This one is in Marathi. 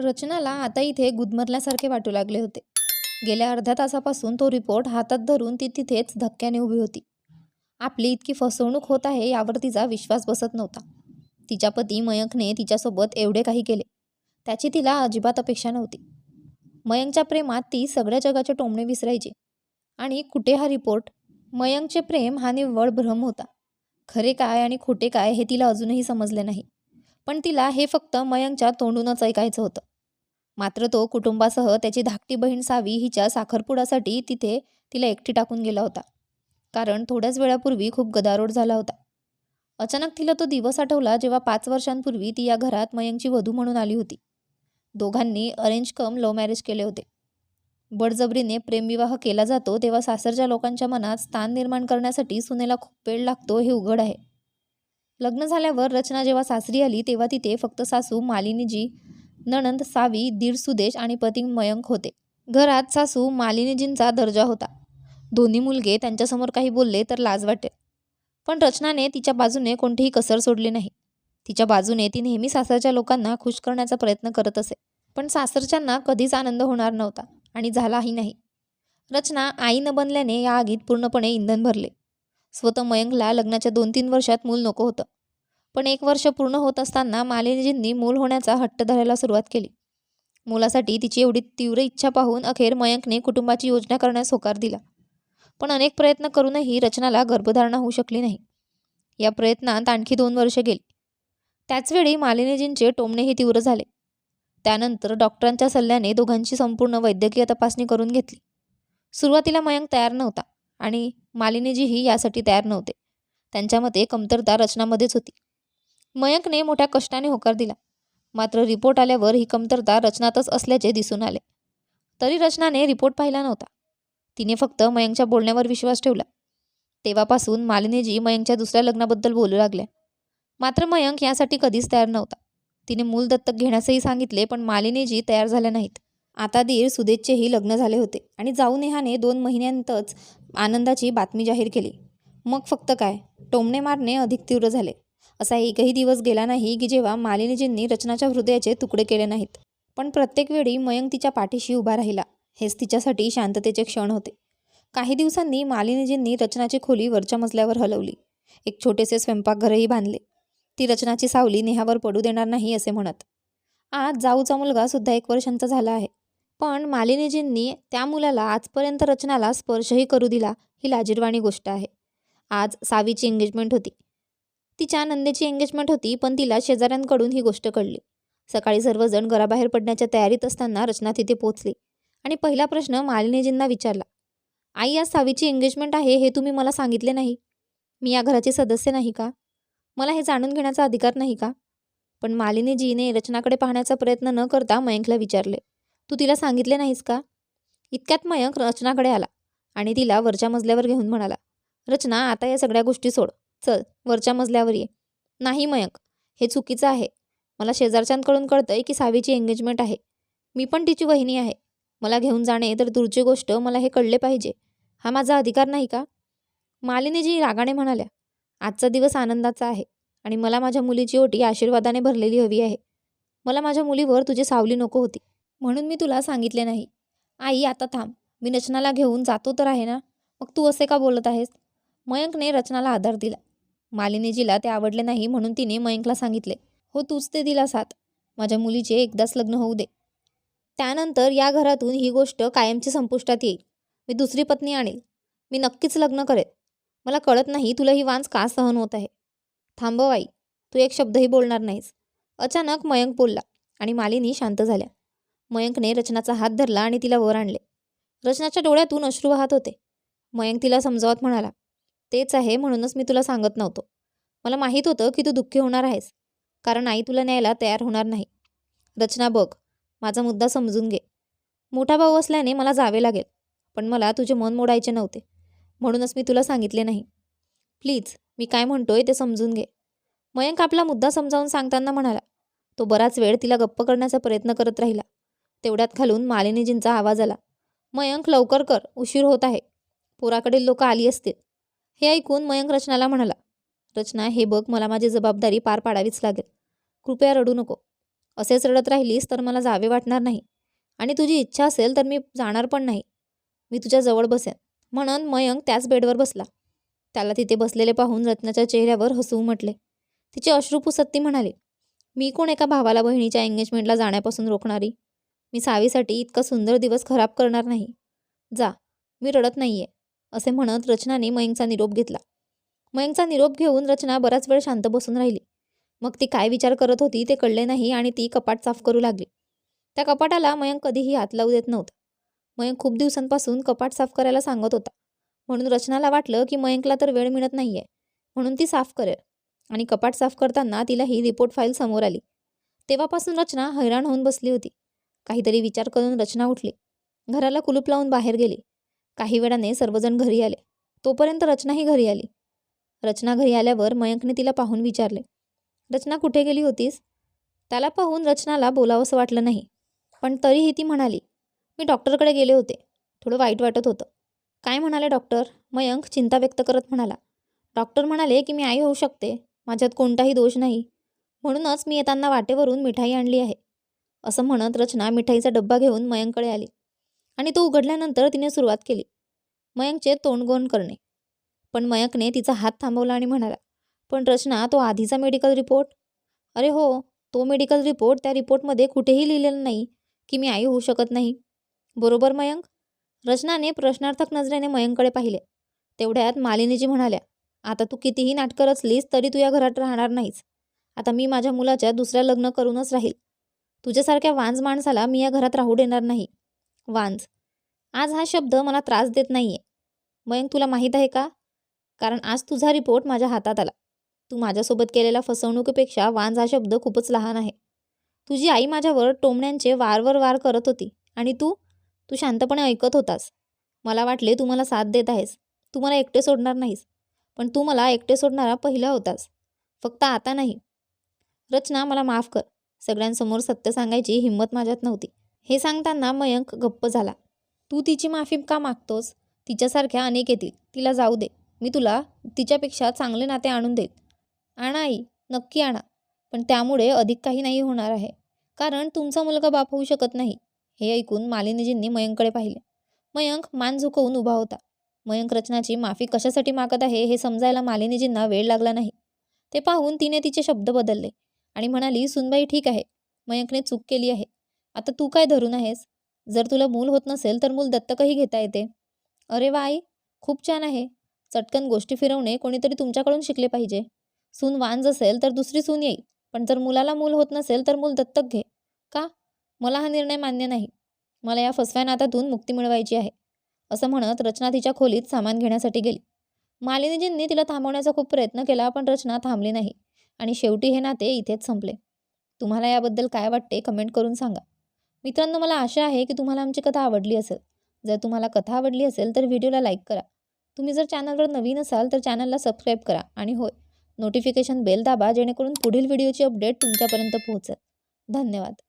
रचनाला आता इथे गुदमरल्यासारखे वाटू लागले होते. गेल्या अर्ध्या तासापासून तो रिपोर्ट हातात धरून ती तिथेच धक्क्याने उभी होती. आपली इतकी फसवणूक होत आहे यावर तिचा विश्वास बसत नव्हता. तिच्या पती मयंकने तिच्यासोबत एवढे काही केले. त्याची तिला अजिबात अपेक्षा नव्हती. मयंकच्या प्रेमात ती सगळ्या जगाचे टोमणे विसरायची. आणि कुठे हा रिपोर्ट? मयंकचे प्रेम हा निव्वळ भ्रम होता. खरे काय आणि खोटे काय हे तिला अजूनही समजले नाही. पण तिला हे फक्त मयंकच्या तोंडूनच ऐकायचं होतं. मात्र तो कुटुंबासह त्याची धाकटी बहीण सावी हिच्या साखरपुडासाठी तिथे तिला एकटी टाकून गेला होता. कारण थोड्याच वेळापूर्वी खूप गदारोळ झाला होता. अचानक तिला तो दिवस आठवला जेव्हा पाच वर्षांपूर्वी ती या घरात मयंकची वधू म्हणून आली होती. दोघांनी अरेंज कम लव्ह मॅरेज केले होते. बडजबरीने प्रेमविवाह केला जातो तेव्हा सासरच्या लोकांच्या मनात स्थान निर्माण करण्यासाठी सुनेला खूप वेळ लागतो हे उघड आहे. लग्न झाल्यावर रचना जेव्हा सासरी आली तेव्हा तिथे फक्त सासू मालिनीजी नणंद सावी दीड सुदेश आणि पती मयंक होते. घरात सासू मालिनीजींचा दर्जा होता. दोन्ही मुलगे त्यांच्यासमोर काही बोलले तर लाज वाटेल पण रचनाने तिच्या बाजूने कोणतीही कसर सोडली नाही. तिच्या बाजूने ती नेहमी सासरच्या लोकांना खुश करण्याचा प्रयत्न करत असे. पण सासरच्यांना कधीच आनंद होणार नव्हता आणि झालाही नाही. रचना आई न बनल्याने या आगीत पूर्णपणे इंधन भरले. स्वतः मयंकला लग्नाच्या दोन तीन वर्षात मूल नको होतं. पण एक वर्ष पूर्ण होत असताना मालिनीजींनी मूल होण्याचा हट्ट धरायला सुरुवात केली. मुलासाठी तिची एवढी तीव्र इच्छा पाहून अखेर मयंकने कुटुंबाची योजना करण्यास होकार दिला. पण अनेक प्रयत्न करूनही रचनाला गर्भधारणा होऊ शकली नाही. या प्रयत्नात आणखी दोन वर्ष गेली. त्याचवेळी मालिनीजींचे टोमणेही तीव्र झाले. त्यानंतर डॉक्टरांच्या सल्ल्याने दोघांची संपूर्ण वैद्यकीय तपासणी करून घेतली. सुरुवातीला मयंक तयार नव्हता आणि मालिनीजीही यासाठी तयार नव्हते. त्यांच्या मते कमतरता रचनामध्येच होती. मयंकने मोठ्या कष्टाने होकार दिला. मात्र रिपोर्ट आल्यावर ही कमतरता रचनातच असल्याचे दिसून आले. तरी रचनाने रिपोर्ट पाहिला नव्हता. तिने फक्त मयंकच्या बोलण्यावर विश्वास ठेवला. तेव्हापासून मालिनीजी मयंकच्या दुसऱ्या लग्नाबद्दल बोलू लागल्या. मात्र मयंक यासाठी कधीच तयार नव्हता. तिने मूल दत्तक घेण्यासही सांगितले पण मालिनीजी तयार झाल्या नाहीत. आता दीर सुदेशचेही लग्न झाले होते आणि जाऊ नेहाने दोन महिन्यांतच आनंदाची बातमी जाहीर केली. मग फक्त काय? टोमणे मारणे अधिक तीव्र झाले. असा एकही दिवस गेला नाही की जेव्हा मालिनीजींनी रचनाच्या हृदयाचे तुकडे केले नाहीत. पण प्रत्येक वेळी मयंक तिच्या पाठीशी उभा राहिला. हेच तिच्यासाठी शांततेचे क्षण होते. काही दिवसांनी मालिनीजींनी रचनाची खोली वरच्या मजल्यावर हलवली. एक छोटेसे स्वयंपाकघरही बांधले. ती रचनाची सावली नेहावर पडू देणार नाही असे म्हणत. आज जाऊचा मुलगा सुद्धा एक वर्षांचा झाला आहे. पण मालिनीजींनी त्या मुलाला आजपर्यंत रचनाला स्पर्शही करू दिला ही लाजीरवाणी गोष्ट आहे. आज सावीची एंगेजमेंट होती. तिच्या नंदेची एंगेजमेंट होती पण तिला शेजाऱ्यांकडून ही गोष्ट कळली. सकाळी सर्वजण घराबाहेर पडण्याच्या तयारीत असताना रचना तिथे पोहोचली आणि पहिला प्रश्न मालिनीजींना विचारला आई आज सावीची एंगेजमेंट आहे हे तुम्ही मला सांगितले नाही? मी या घराचे सदस्य नाही का? मला हे जाणून घेण्याचा अधिकार नाही का? पण मालिनीजीने रचनाकडे पाहण्याचा प्रयत्न न करता मयंकला विचारले तू तिला सांगितले नाहीस का? इतक्यात मयंक रचनाकडे आला आणि तिला वरच्या मजल्यावर घेऊन म्हणाला रचना आता या सगळ्या गोष्टी सोड. चल वरच्या मजल्यावर ये. नाही मयंक हे चुकीचं आहे. मला शेजारच्यांकडून कळतंय की सावीची एंगेजमेंट आहे. मी पण तिची वहिनी आहे. मला घेऊन जाणे तर दूरची गोष्ट मला हे कळले पाहिजे. हा माझा अधिकार नाही का? मालिनीजी रागाने म्हणाल्या आजचा दिवस आनंदाचा आहे आणि मला माझ्या मुलीची ओटी आशीर्वादाने भरलेली हवी आहे. मला माझ्या मुलीवर तुझी सावली नको होती. म्हणून मी तुला सांगितले नाही. आई आता थांब. मी रचनाला घेऊन जातो तर आहे ना? मग तू असे का बोलत आहेस? मयंकने रचनाला आधार दिला. मालिनीजीला ते आवडले नाही म्हणून तिने मयंकला सांगितले हो तूच ते दिला साथ. माझ्या मुलीचे एकदाच लग्न होऊ दे. त्यानंतर या घरातून ही गोष्ट कायमची संपुष्टात येईल. मी दुसरी पत्नी आणेल. मी नक्कीच लग्न करेन मला कळत नाही तुला ही वांस का सहन होत आहे. थांबव आई. तू एक शब्दही बोलणार नाहीस. अचानक मयंक बोलला आणि मालिनी शांत झाल्या. मयंकने रचनाचा हात धरला आणि तिला वर आणले. रचनाच्या डोळ्यातून अश्रू वाहत होते. मयंक तिला समजावत म्हणाला तेच आहे म्हणूनच मी तुला सांगत नव्हतो. मला माहीत होतं की तू दुःखी होणार आहेस कारण आई तुला न्यायला तयार होणार नाही. रचना बघ माझा मुद्दा समजून घे. मोठा भाऊ असल्याने मला जावे लागेल पण मला तुझे मन मोडायचे नव्हते म्हणूनच मी तुला सांगितले नाही. प्लीज मी काय म्हणतोय ते समजून घे. मयंक आपला मुद्दा समजावून सांगताना म्हणाला तो बराच वेळ तिला गप्प करण्याचा प्रयत्न करत राहिला. तेवढ्यात खालून मालिनीजींचा आवाज आला. मयंक लवकर कर उशीर होत आहे. पोराकडील लोक आली असतील. हे ऐकून मयंक रचनाला म्हणाला रचना हे बघ मला माझी जबाबदारी पार पाडावीच लागेल. कृपया रडू नको. असेच रडत राहिलीस तर मला जावे वाटणार नाही. आणि तुझी इच्छा असेल तर मी जाणार पण नाही. मी तुझ्या जवळ बसेन. म्हणून मयंक त्याच बेडवर बसला. त्याला तिथे बसलेले पाहून रत्नाच्या चेहऱ्यावर हसू उमटले तिचे अश्रू पुसत ती म्हणाली मी कोण एका भावाला बहिणीच्या एंगेजमेंटला जाण्यापासून रोखणारी? मी सावीसाठी इतका सुंदर दिवस खराब करणार नाही. जा मी रडत नाहीये. असे म्हणत रचनाने मयंकचा निरोप घेतला. मयंकचा निरोप घेऊन रचना बराच वेळ शांत बसून राहिली. मग ती काय विचार करत होती ते कळले नाही आणि ती कपाट साफ करू लागली. त्या कपाटाला मयंक कधीही हात लावू देत नव्हता. मयंक खूप दिवसांपासून कपाट साफ करायला सांगत होता. म्हणून रचनाला वाटलं की मयंकला तर वेळ मिळत नाहीये. म्हणून ती साफ करेल. आणि कपाट साफ करताना तिला ही रिपोर्ट फाईल समोर आली. तेव्हापासून रचना हैराण होऊन बसली होती. काहीतरी विचार करून रचना उठली. घराला कुलूप लावून बाहेर गेली. काही वेळाने सर्वजण घरी आले. तोपर्यंत रचनाही घरी आली. रचना घरी आल्यावर मयंकने तिला पाहून विचारले रचना कुठे गेली होतीस? त्याला पाहून रचनाला बोलावंसं वाटलं नाही. पण तरीही ती म्हणाली मी डॉक्टरकडे गेले होते. थोडं वाईट वाटत होतं. काय म्हणाले डॉक्टर? मयंक चिंता व्यक्त करत म्हणाला डॉक्टर म्हणाले की मी आई होऊ शकते. माझ्यात कोणताही दोष नाही. म्हणूनच मी येताना वाटेवरून मिठाई आणली आहे. असं म्हणत रचना मिठाईचा डब्बा घेऊन मयंककडे आली. आणि तो उघडल्यानंतर तिने सुरुवात केली. मयंकचे तोंडगोण करणे. पण मयंकने तिचा हात थांबवला आणि म्हणाला पण रचना तो आधीचा मेडिकल रिपोर्ट अरे हो तो मेडिकल रिपोर्ट त्या रिपोर्टमध्ये कुठेही लिहिलेला नाही की मी आई होऊ शकत नाही. बरोबर मयंक. रचनाने प्रश्नार्थक नजरेने मयंककडे पाहिले. तेवढ्यात मालिनीजी म्हणाल्या आता तू कितीही नाटकं रचलीस तरी तू या घरात राहणार नाहीस. आता मी माझ्या मुलाच्या दुसऱ्या लग्न करूनच राहील. तुझ्यासारख्या वांज माणसाला मी या घरात राहू देणार नाही. वांज. आज हा शब्द मला त्रास देत नाही आहे मयंक तुला माहीत आहे का? कारण आज तुझा रिपोर्ट माझ्या हातात आला. तू माझ्यासोबत केलेल्या फसवणुकीपेक्षा वांज हा शब्द खूपच लहान आहे. तुझी आई माझ्यावर टोमण्यांचे वारवर वार करत होती आणि तू तू शांतपणे ऐकत होतास. मला वाटले तू मला साथ देत आहेस. तू मला एकटे सोडणार नाहीस. पण तू मला एकटे सोडणारा पहिला होतास. फक्त आता नाही. रचना मला माफ कर. सगळ्यांसमोर सत्य सांगायची हिंमत माझ्यात नव्हती. हे सांगताना मयंक गप्प झाला. तू तिची माफी का मागतोस? तिच्यासारख्या अनेक येतील. तिला जाऊ दे. मी तुला तिच्यापेक्षा चांगले नाते आणून देत. आणा आई नक्की आणा. पण त्यामुळे अधिक काही नाही होणार आहे. कारण तुमचा मुलगा बाप होऊ शकत नाही. हे ऐकून मालिनीजींनी मयंककडे पाहिले. मयंक मान झुकवून उभा होता. मयंक रचनाची माफी कशासाठी मागत आहे हे समजायला मालिनीजींना वेळ लागला नाही. ते पाहून तिने तिचे शब्द बदलले आणि म्हणाली सुनबाई ठीक आहे. मयंकने चूक केली आहे. आता तू काय धरून आहेस? जर तुला मूल होत नसेल तर मूल दत्तकही घेता येते. अरे वा आई खूप छान आहे. चटकन गोष्टी फिरवणे कोणीतरी तुमच्याकडून शिकले पाहिजे. सून वांज असेल तर दुसरी सून येईल पण जर मुलाला मूल होत नसेल तर मूल दत्तक घे. का? मला हा निर्णय मान्य नाही. मला या फसव्या नात्यातून मुक्ती मिळवायची आहे. असं म्हणत रचना तिच्या खोलीत सामान घेण्यासाठी गेली. मालिनीजींनी तिला थांबवण्याचा खूप प्रयत्न केला पण रचना थांबली नाही आणि शेवटी हे नाते इथेच संपले. तुम्हाला याबद्दल काय वाटते कमेंट करून सांगा. मित्रांनो मला आशा आहे की तुम्हाला आमची कथा आवडली असेल. जर तुम्हाला कथा आवडली असेल तर व्हिडिओला लाईक करा. तुम्ही जर चॅनलवर नवीन असाल तर चॅनलला सबस्क्राईब करा आणि होय नोटिफिकेशन बेल दाबा जेणेकरून पुढील व्हिडिओची अपडेट तुमच्यापर्यंत पोहोचेल. धन्यवाद.